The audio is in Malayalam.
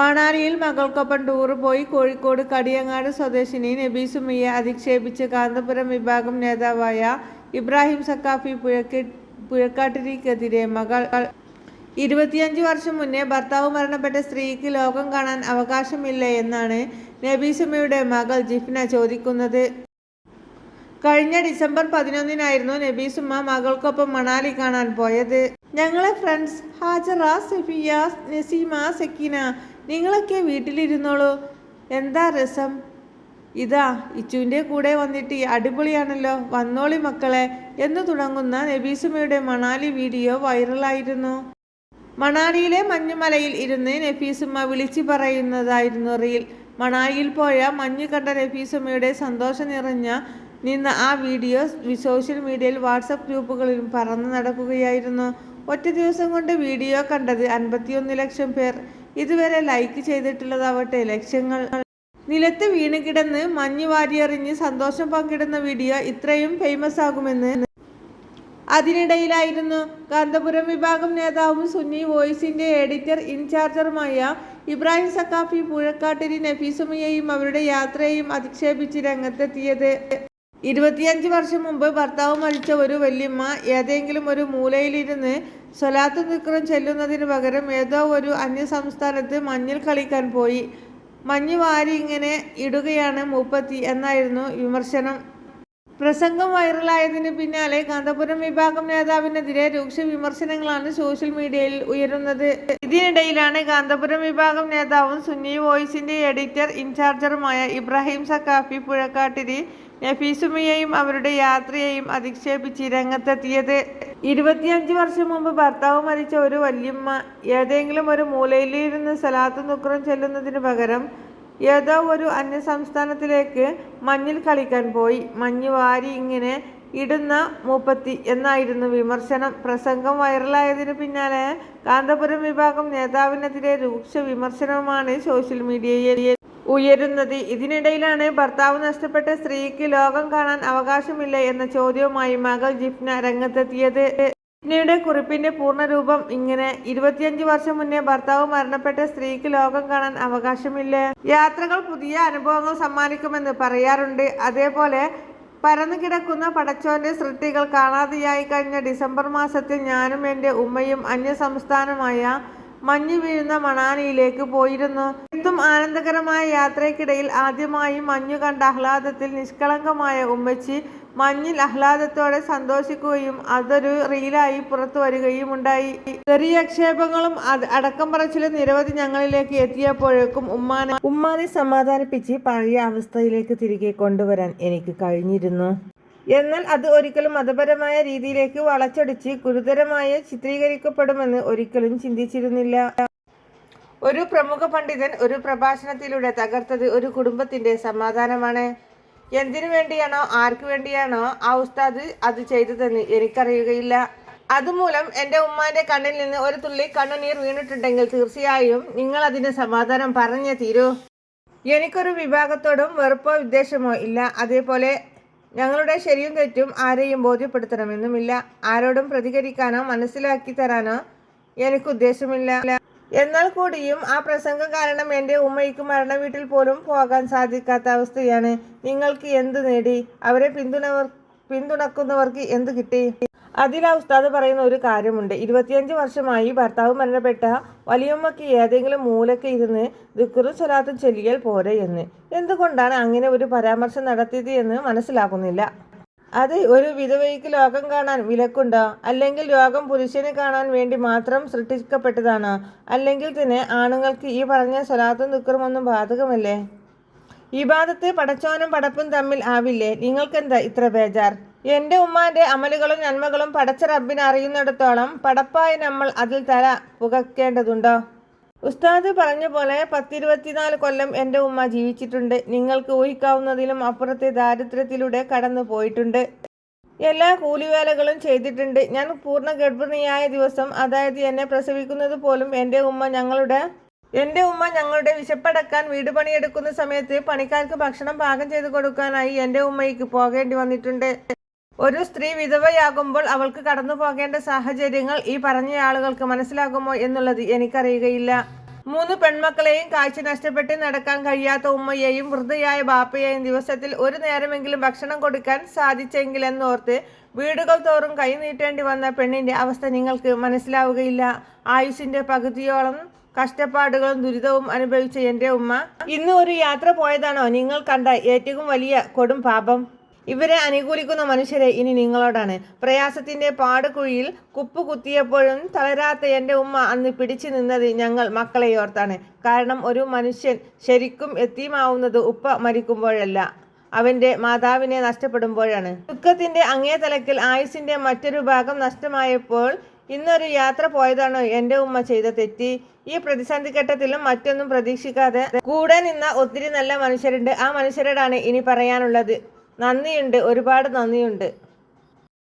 മണാലിയിൽ മകൾക്കൊപ്പം ടൂർ പോയി കോഴിക്കോട് കടിയങ്ങാട് സ്വദേശിനി നബീസുമിയെ അധിക്ഷേപിച്ച് കാന്തപുരം വിഭാഗം നേതാവായ ഇബ്രാഹിം സക്കാഫി പുഴക്കി പുഴക്കാട്ടിരിക്കെതിരെ മകൾ ഇരുപത്തിയഞ്ച് വർഷം മുന്നേ ഭർത്താവ് മരണപ്പെട്ട സ്ത്രീക്ക് ലോകം കാണാൻ അവകാശമില്ല എന്നാണ് നബീസുമയുടെ മകൾ ജിഫ്ന ചോദിക്കുന്നത്. കഴിഞ്ഞ ഡിസംബർ പതിനൊന്നിനായിരുന്നു നബീസുമ്മ മകൾക്കൊപ്പം മണാലി കാണാൻ പോയത്. ഞങ്ങളെ ഫ്രണ്ട്സ് ഹാജറ സഫിയ നസീമ സക്കീന നിങ്ങളൊക്കെ വീട്ടിലിരുന്നോളൂ. എന്താ രസം? ഇതാ ഇച്ചുവിന്റെ കൂടെ വന്നിട്ട് അടിപൊളിയാണല്ലോ വന്നോളി മക്കളെ എന്ന് തുടങ്ങുന്ന നബീസുമയുടെ മണാലി വീഡിയോ വൈറലായിരുന്നു. മണാലിയിലെ മഞ്ഞുമലയിൽ ഇരുന്ന് നഫീസുമ്മ വിളിച്ചു പറയുന്നതായിരുന്നു റീൽ. മണാലിയിൽ പോയ മഞ്ഞ് കണ്ട നഫീസുമ്മയുടെ സന്തോഷം നിറഞ്ഞ നിന്ന് ആ വീഡിയോ സോഷ്യൽ മീഡിയയിൽ വാട്സപ്പ് ഗ്രൂപ്പുകളിലും പറന്നു നടക്കുകയായിരുന്നു. ഒറ്റ ദിവസം കൊണ്ട് വീഡിയോ കണ്ടത് അൻപത്തിയൊന്ന് ലക്ഷം പേർ. ഇതുവരെ ലൈക്ക് ചെയ്തിട്ടുള്ളതാവട്ടെ ലക്ഷ്യങ്ങൾ നിലത്ത് വീണ് കിടന്ന് മഞ്ഞ് വാരിയെറിഞ്ഞ് സന്തോഷം പങ്കിടുന്ന വീഡിയോ ഇത്രയും ഫേമസ് ആകുമെന്ന്. അതിനിടയിലായിരുന്നു കാന്തപുരം വിഭാഗം നേതാവും സുന്നി വോയിസിന്റെ എഡിറ്റർ ഇൻചാർജറുമായ ഇബ്രാഹിം സക്കാഫി പുഴക്കാട്ടിരി നഫീസുമയെയും അവരുടെ യാത്രയെയും അധിക്ഷേപിച്ച് രംഗത്തെത്തിയത്. ഇരുപത്തിയഞ്ച് വർഷം മുമ്പ് ഭർത്താവ് മരിച്ച ഒരു വല്യമ്മ ഏതെങ്കിലും ഒരു മൂലയിലിരുന്ന് സ്വലാത്ത് നിക്രം ചെല്ലുന്നതിന് പകരം ഏതോ ഒരു അന്യ സംസ്ഥാനത്ത് മഞ്ഞിൽ കളിക്കാൻ പോയി. മഞ്ഞ് വാരി ഇങ്ങനെ ഇടുകയാണ് മൂപ്പത്തി എന്നായിരുന്നു വിമർശനം. പ്രസംഗം വൈറലായതിന് പിന്നാലെ കാന്തപുരം വിഭാഗം നേതാവിനെതിരെ രൂക്ഷ വിമർശനങ്ങളാണ് സോഷ്യൽ മീഡിയയിൽ ഉയരുന്നത്. ഇതിനിടയിലാണ് കാന്തപുരം വിഭാഗം നേതാവും സുന്നി വോയിസിന്റെ എഡിറ്റർ ഇൻചാർജറുമായ ഇബ്രാഹിം സക്കാഫി പുഴക്കാട്ടിരി നഫീസുമിയെയും അവരുടെ യാത്രയെയും അധിക്ഷേപിച്ച് രംഗത്തെത്തിയത്. ഇരുപത്തിയഞ്ച് വർഷം മുമ്പ് ഭർത്താവ് മരിച്ച ഒരു വല്യമ്മ ഏതെങ്കിലും ഒരു മൂലയിലിരുന്ന് സലാത്തു നുക്രം ചെല്ലുന്നതിന് പകരം ഏതോ ഒരു അന്യസംസ്ഥാനത്തിലേക്ക് മഞ്ഞിൽ കളിക്കാൻ പോയി. മഞ്ഞ് വാരി ഇങ്ങനെ ഇടുന്ന മൂപ്പത്തി എന്നായിരുന്നു വിമർശനം. പ്രസംഗം വൈറലായതിന് പിന്നാലെ കാന്തപുരം വിഭാഗം നേതാവിനെതിരെ രൂക്ഷ വിമർശനവുമാണ് സോഷ്യൽ മീഡിയയിൽ ഉയരുന്നത്. ഇതിനിടയിലാണ് ഭർത്താവ് നഷ്ടപ്പെട്ട സ്ത്രീക്ക് ലോകം കാണാൻ അവകാശമില്ല എന്ന ചോദ്യവുമായി മകൾ ജിഫ്ന രംഗത്തെത്തിയത്. ജിഫ്നയുടെ കുറിപ്പിന്റെ പൂർണരൂപം ഇങ്ങനെ ഇരുപത്തിയഞ്ച് വർഷം മുന്നേ ഭർത്താവ് മരണപ്പെട്ട സ്ത്രീക്ക് ലോകം കാണാൻ അവകാശമില്ല. യാത്രകൾ പുതിയ അനുഭവങ്ങൾ സമ്മാനിക്കുമെന്ന് പറയാറുണ്ട്. അതേപോലെ പരന്നു കിടക്കുന്ന പടച്ചോന്റെ സൃഷ്ടികൾ കാണാതെയായി കഴിഞ്ഞ ഡിസംബർ മാസത്തിൽ ഞാനും എന്റെ ഉമ്മയും അന്യസംസ്ഥാനമായ സംസ്ഥാനമായ മഞ്ഞ് വീഴുന്ന മണാലിയിലേക്ക് പോയിരുന്നു. എത്തും ആനന്ദകരമായ യാത്രയ്ക്കിടയിൽ ആദ്യമായി മഞ്ഞു കണ്ട ആഹ്ലാദത്തിൽ നിഷ്കളങ്കമായ ഉമ്മച്ചി മഞ്ഞിൽ ആഹ്ലാദത്തോടെ സന്തോഷിക്കുകയും അതൊരു റീലായി പുറത്തു വരികയും ഉണ്ടായി. ചെറിയക്ഷേപങ്ങളും അടക്കം പറച്ചിലും നിരവധി ഞങ്ങളിലേക്ക് എത്തിയപ്പോഴേക്കും ഉമ്മാനെ ഉമ്മാനെ സമാധാനിപ്പിച്ച് പഴയ അവസ്ഥയിലേക്ക് തിരികെ കൊണ്ടുവരാൻ എനിക്ക് കഴിഞ്ഞിരുന്നു. എന്നാൽ അത് ഒരിക്കലും മതപരമായ രീതിയിലേക്ക് വളച്ചൊടിച്ച് ഗുരുതരമായി ചിത്രീകരിക്കപ്പെടുമെന്ന് ഒരിക്കലും ചിന്തിച്ചിരുന്നില്ല. ഒരു പ്രമുഖ പണ്ഡിതൻ ഒരു പ്രഭാഷണത്തിലൂടെ തകർത്തത് ഒരു കുടുംബത്തിന്റെ സമാധാനമാണ്. എന്തിനു വേണ്ടിയാണോ ആർക്കു വേണ്ടിയാണോ ആ ഉസ്താദ് അത് ചെയ്തതെന്ന് എനിക്കറിയുകയില്ല. അതുമൂലം എന്റെ ഉമ്മാന്റെ കണ്ണിൽ നിന്ന് ഒരു തുള്ളി കണ്ണുനീർ വീണിട്ടുണ്ടെങ്കിൽ തീർച്ചയായും നിങ്ങൾ അതിന് സമാധാനം പറഞ്ഞേ തീരൂ. എനിക്കൊരു വിഭാഗത്തോടും വെറുപ്പോ വിദ്വേഷമോ ഇല്ല. അതേപോലെ ഞങ്ങളുടെ ശരിയും തെറ്റും ആരെയും ബോധ്യപ്പെടുത്തണമെന്നുമില്ല. ആരോടും പ്രതികരിക്കാനോ മനസ്സിലാക്കി തരാനോ എനിക്ക് ഉദ്ദേശമില്ല. എന്നാൽ കൂടിയും ആ പ്രസംഗം കാരണം എന്റെ ഉമ്മയ്ക്ക് മരണ വീട്ടിൽ പോലും പോകാൻ സാധിക്കാത്ത അവസ്ഥയാണ്. നിങ്ങൾക്ക് എന്ത് നേടി? അവരെ പിന്തുണവർ പിന്തുണക്കുന്നവർക്ക് എന്ത് കിട്ടി? അതിൽ ഉസ്താദ് പറയുന്ന ഒരു കാര്യമുണ്ട്. ഇരുപത്തിയഞ്ച് വർഷമായി ഭർത്താവ് മരണപ്പെട്ട വലിയമ്മയ്ക്ക് ഏതെങ്കിലും മൂലക്ക് ഇരുന്ന് ദുഃഖറും സ്വലാത്തും ചൊല്ലിയാൽ പോരെ എന്ന്. എന്തുകൊണ്ടാണ് അങ്ങനെ ഒരു പരാമർശം നടത്തിയത് എന്ന് മനസ്സിലാക്കുന്നില്ല അത് ഒരു വിധവയ്ക്ക് ലോകം കാണാൻ വിലക്കുണ്ടോ? അല്ലെങ്കിൽ രോഗം പുരുഷന് കാണാൻ വേണ്ടി മാത്രം സൃഷ്ടിക്കപ്പെട്ടതാണോ? അല്ലെങ്കിൽ തന്നെ ആണുങ്ങൾക്ക് ഈ പറഞ്ഞ സ്വലാത്തും ദുഃഖമൊന്നും ബാധകമല്ലേ? ഇബാദത്ത് പടച്ചോനും പടപ്പും തമ്മിൽ ആവില്ലേ? നിങ്ങൾക്കെന്താ ഇത്ര ബേജാർ? എന്റെ ഉമ്മാന്റെ അമലുകളും നന്മകളും പടച്ച റബ്ബിനെ അറിയുന്നിടത്തോളം പടപ്പായ നമ്മൾ അതിൽ തല പുകക്കേണ്ടതുണ്ടോ? ഉസ്താദ് പറഞ്ഞ പോലെ പത്തിരുപത്തിനാല് കൊല്ലം എന്റെ ഉമ്മ ജീവിച്ചിട്ടുണ്ട്. നിങ്ങൾക്ക് ഊഹിക്കാവുന്നതിലും അപ്പുറത്തെ ദാരിദ്ര്യത്തിലൂടെ കടന്നു പോയിട്ടുണ്ട്. എല്ലാ കൂലിവേലകളും ചെയ്തിട്ടുണ്ട്. ഞാൻ പൂർണ ഗർഭിണിയായ ദിവസം അതായത് എന്നെ പ്രസവിക്കുന്നത് പോലും എന്റെ ഉമ്മ ഞങ്ങളുടെ എന്റെ ഉമ്മ ഞങ്ങളുടെ വിശപ്പടക്കാൻ വീട് പണിയെടുക്കുന്ന സമയത്ത് പണിക്കാർക്ക് ഭക്ഷണം പാകം ചെയ്ത് കൊടുക്കാനായി എന്റെ ഉമ്മയ്ക്ക് പോകേണ്ടി വന്നിട്ടുണ്ട്. ഒരു സ്ത്രീ വിധവയാകുമ്പോൾ അവൾക്ക് കടന്നു പോകേണ്ട സാഹചര്യങ്ങൾ ഈ പറഞ്ഞ ആളുകൾക്ക് മനസ്സിലാകുമോ എന്നുള്ളത് എനിക്കറിയുകയില്ല. മൂന്ന് പെൺമക്കളെയും കാഴ്ച നഷ്ടപ്പെട്ട് നടക്കാൻ കഴിയാത്ത ഉമ്മയെയും വൃദ്ധയായ ബാപ്പയെയും ദിവസത്തിൽ ഒരു നേരമെങ്കിലും ഭക്ഷണം കൊടുക്കാൻ സാധിച്ചെങ്കിലെന്നോർത്ത് വീടുകൾ തോറും കൈ നീട്ടേണ്ടി വന്ന പെണ്ണിന്റെ അവസ്ഥ നിങ്ങൾക്ക് മനസ്സിലാവുകയില്ല. ആയുസിന്റെ പകുതിയോളം കഷ്ടപ്പാടുകളും ദുരിതവും അനുഭവിച്ച എന്റെ ഉമ്മ ഇന്ന് ഒരു യാത്ര പോയതാണോ നിങ്ങൾ കണ്ട ഏറ്റവും വലിയ കൊടും പാപം. ഇവരെ അനുകൂലിക്കുന്ന മനുഷ്യരെ ഇനി നിങ്ങളോടാണ്. പ്രയാസത്തിന്റെ പാടുകുഴിയിൽ കുപ്പ് കുത്തിയപ്പോഴും തളരാത്ത എന്റെ ഉമ്മ അന്ന് പിടിച്ചു നിന്നത് ഞങ്ങൾ മക്കളെ ഓർത്താണ്. കാരണം ഒരു മനുഷ്യൻ ശരിക്കും എത്തിയുമാവുന്നത് ഉപ്പ മരിക്കുമ്പോഴല്ല അവന്റെ മാതാവിനെ നഷ്ടപ്പെടുമ്പോഴാണ്. ദുഃഖത്തിന്റെ അങ്ങേ തലക്കിൽ ആയുസിന്റെ മറ്റൊരു ഭാഗം നഷ്ടമായപ്പോൾ ഇന്നൊരു യാത്ര പോയതാണോ എന്റെ ഉമ്മ ചെയ്ത തെറ്റി? ഈ പ്രതിസന്ധി ഘട്ടത്തിലും മറ്റൊന്നും പ്രതീക്ഷിക്കാതെ കൂടെ നിന്ന ഒത്തിരി നല്ല മനുഷ്യരുണ്ട്. ആ മനുഷ്യരോടാണ് ഇനി പറയാനുള്ളത്. നന്ദിയുണ്ട് ഒരുപാട് നന്ദിയുണ്ട്.